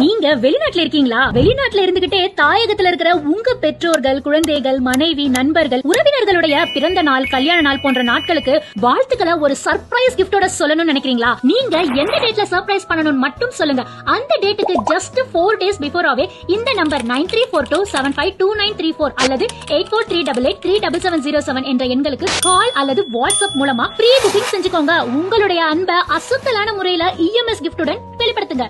நீங்க வெளிநாட்டுல இருக்கீங்களா? வெளிநாட்டுல இருந்துகிட்டே தாயகத்துல இருக்கிற உங்க பெற்றோர்கள் குழந்தைகள் மனைவி நண்பர்கள் உறவினர்களுடைய பிறந்த நாள் கல்யாண நாள் போன்ற நாட்களுக்கு வாழ்த்துக்களை ஒரு சர்ப்ரைஸ் கிஃப்டோட சொல்லணும்னு நினைக்கிறீங்களா? நீங்க எந்த டேட்ல சர்ப்ரைஸ் பண்ணணும்னு மட்டும் சொல்லுங்க. அந்த டேட்டுக்கு ஜஸ்ட் ஃபோர் டேஸ் பிஃபோராவே இந்த number nine three four two seven five two nine three four அல்லது eight four three double eight three double seven zero seven என்ற எண்களுக்கு கால் அல்லது வாட்ஸ்அப் மூலமா ப்ரீ புக்கிங் செஞ்சுக்கோங்க. உங்களுடைய அன்பை அசுத்தலான முறையில இஎம்எஸ் கிஃப்டுடன் வெளிப்படுத்துங்க.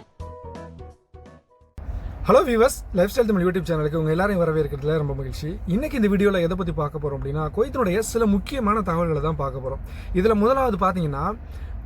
Hello viewers lifestyle Tamil YouTube சேனலுக்கு உங்க எல்லாரையும் வரவேற்கிறதுல ரொம்ப மகிழ்ச்சி. இன்னைக்கு இந்த வீடியோவில் எதை பற்றி பார்க்க போகிறோம் அப்படின்னா கோயத்தினுடைய சில முக்கியமான தகவல்களை தான் பார்க்க போகிறோம் இதில் முதலாவது பார்த்தீங்கன்னா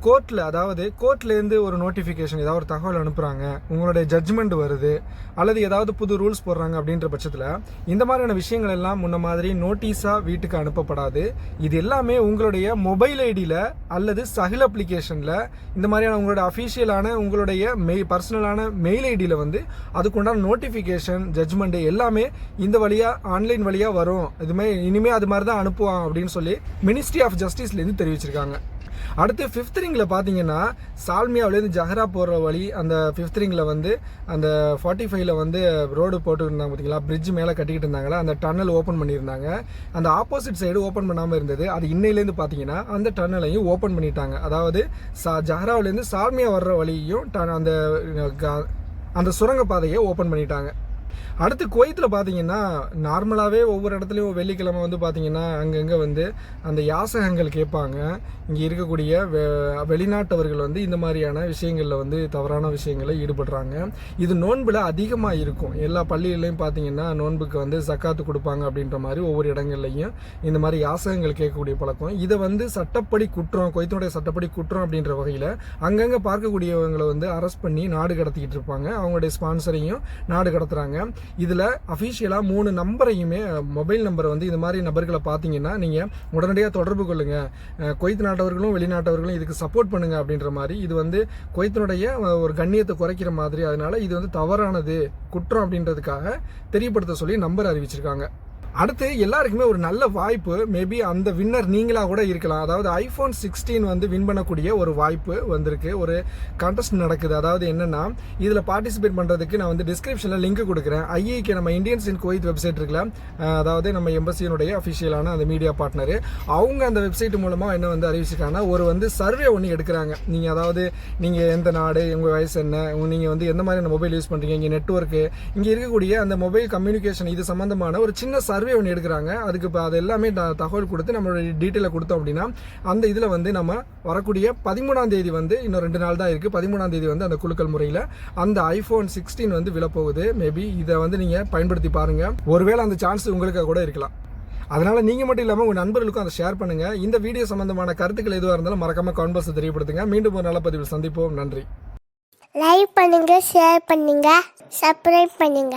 கோர்ட்டில் அதாவது கோர்ட்லேருந்து ஒரு நோட்டிஃபிகேஷன் ஏதாவது ஒரு தகவல் அனுப்புகிறாங்க உங்களுடைய ஜட்ஜ்மெண்ட் வருது அல்லது ஏதாவது புது ரூல்ஸ் போடுறாங்க அப்படின்ற பட்சத்தில் இந்த மாதிரியான விஷயங்கள் எல்லாம் முன்ன மாதிரி நோட்டீஸாக வீட்டுக்கு அனுப்பப்படாது. இது எல்லாமே உங்களுடைய மொபைல் ஐடியில் அல்லது சகில் அப்ளிகேஷனில் இந்த மாதிரியான உங்களுடைய அஃபீஷியலான உங்களுடைய மெய் பர்சனலான மெயில் ஐடியில் வந்து அதுக்குண்டான நோட்டிஃபிகேஷன் ஜட்ஜ்மெண்ட் எல்லாமே இந்த வழியாக ஆன்லைன் வழியாக வரும். இதுமே இனிமேல் அது மாதிரி தான் அனுப்புவான் அப்படின்னு சொல்லி மினிஸ்ட்ரி ஆஃப் ஜஸ்டிஸ்லேருந்து தெரிவிச்சிருக்காங்க. அடுத்து ஃபிஃப்த் ரிங்கில் பார்த்தீங்கன்னா சால்மியாவிலேருந்து ஜஹரா போகிற வழி அந்த ஃபிஃப்த் ரிங்கில் வந்து அந்த ஃபார்ட்டி ஃபைவ்ல வந்து ரோடு போட்டுருந்தாங்க பார்த்தீங்களா பிரிட்ஜ் மேலே கட்டிக்கிட்டு இருந்தாங்களா? அந்த டன்னல் ஓப்பன் பண்ணியிருந்தாங்க. அந்த ஆப்போசிட் சைடு ஓப்பன் பண்ணாமல் இருந்தது. அது இன்னையிலேருந்து பார்த்தீங்கன்னா அந்த டன்னலையும் ஓப்பன் பண்ணிட்டாங்க. அதாவது சா ஜஹராவிலேருந்து சால்மியா வர்ற வழியையும் ட- அந்த அந்த சுரங்க பாதையை ஓப்பன் பண்ணிட்டாங்க. அடுத்து குவைத்தில் பார்த்தீங்கன்னா நார்மலாகவே ஒவ்வொரு இடத்துலையும் வெள்ளிக்கிழமை வந்து பார்த்தீங்கன்னா அங்கங்கே வந்து அந்த யாசகங்கள் கேட்பாங்க. இங்கே இருக்கக்கூடிய வெ- வெளிநாட்டவர்கள் வந்து இந்த மாதிரியான விஷயங்களில் வந்து தவறான விஷயங்களில் ஈடுபடுறாங்க. இது நோன்பில் அதிகமாக இருக்கும். எல்லா பள்ளிகள்லையும் பார்த்தீங்கன்னா நோன்புக்கு வந்து சக்காத்து கொடுப்பாங்க அப்படின்ற மாதிரி ஒவ்வொரு இடங்கள்லையும் இந்த மாதிரி யாசகங்கள் கேட்கக்கூடிய பழக்கம். இதை வந்து சட்டப்படி குற்றம் குவைத்தினுடைய சட்டப்படி குற்றம் அப்படின்ற வகையில் அங்கங்கே பார்க்கக்கூடியவங்களை வந்து அரெஸ்ட் பண்ணி நாடு கடத்திக்கிட்டு இருப்பாங்க. அவங்களுடைய ஸ்பான்சரையும் நாடு கடத்துறாங்க. இதில் அஃபீஷியலாக மூணு நம்பரையுமே மொபைல் நம்பரை வந்து இது மாதிரி நபர்களை பார்த்தீங்கன்னா நீங்கள் உடனடியாக தொடர்பு கொள்ளுங்க. கொய்த் நாட்டவர்களும் வெளிநாட்டவர்களும் இதுக்கு சப்போர்ட் பண்ணுங்க அப்படின்ற மாதிரி இது வந்து கொய்த்தினுடைய ஒரு கண்ணியத்தை குறைக்கிற மாதிரி. அதனால் இது வந்து தவறானது குற்றம் அப்படின்றதுக்காக தெரியப்படுத்த சொல்லி நம்பர் அறிவிச்சிருக்காங்க. அடுத்து எல்லாருக்குமே ஒரு நல்ல வாய்ப்பு. மேபி அந்த வின்னர் நீங்களாக கூட இருக்கலாம். அதாவது ஐஃபோன் சிக்ஸ்டீன் வந்து வின் பண்ணக்கூடிய ஒரு வாய்ப்பு வந்திருக்கு. ஒரு கண்டெஸ்ட் நடக்குது. அதாவது என்னென்னா இதில் பார்ட்டிசிபேட் பண்ணுறதுக்கு நான் வந்து டிஸ்கிரிப்ஷனில் லிங்க் கொடுக்குறேன். ஐஏக்கு நம்ம இந்தியன்ஸ் இன் குவைத் வெப்சைட் இருக்குல்ல அதாவது நம்ம எம்பசியினுடைய அஃபிஷியலான அந்த மீடியா பார்ட்னர் அவங்க அந்த வெப்சைட் மூலமாக என்ன வந்து அறிவிச்சிருக்காங்கன்னா ஒரு வந்து சர்வே ஒன்று எடுக்கிறாங்க. நீங்கள் அதாவது நீங்கள் எந்த நாடு உங்கள் வயசு என்ன நீங்கள் வந்து எந்த மாதிரியான மொபைல் யூஸ் பண்ணுறீங்க இங்கே நெட்ஒர்க்கு இங்கே இருக்கக்கூடிய அந்த மொபைல் கம்யூனிகேஷன் இது சம்மந்தமான ஒரு சின்ன சர்வே ஒன்று எடுக்கிறாங்க. அதுக்கு இப்போ அது எல்லாமே தகவல் கொடுத்து நம்மளுடைய டீட்டெயிலை கொடுத்தோம் அப்படின்னா அந்த இதில் வந்து நம்ம வரக்கூடிய பதிமூணாம் தேதி வந்து இன்னும் ரெண்டு நாள் தான் இருக்குது பதிமூணாம் தேதி வந்து அந்த குழுக்கள் முறையில் அந்த ஐஃபோன் சிக்ஸ்டீன் வந்து விழப்போகுது. மேபி இதை வந்து நீங்கள் பயன்படுத்தி பாருங்கள் ஒருவேளை அந்த சான்ஸ் உங்களுக்கு கூட இருக்கலாம். அதனால் நீங்கள் மட்டும் இல்லாமல் உங்கள் நண்பர்களுக்கும் அதை ஷேர் பண்ணுங்கள் இந்த வீடியோ சம்பந்தமான கருத்துக்கள் எதுவாக இருந்தாலும் மறக்காமல் கான்வர்ஸ் தெரியப்படுத்துங்க. மீண்டும் ஒரு நல்ல பதிவில் சந்திப்போம். நன்றி. லைக் பண்ணுங்கள் ஷேர் பண்ணுங்கள் சப்ஸ்கிரைப் பண்ணுங்க.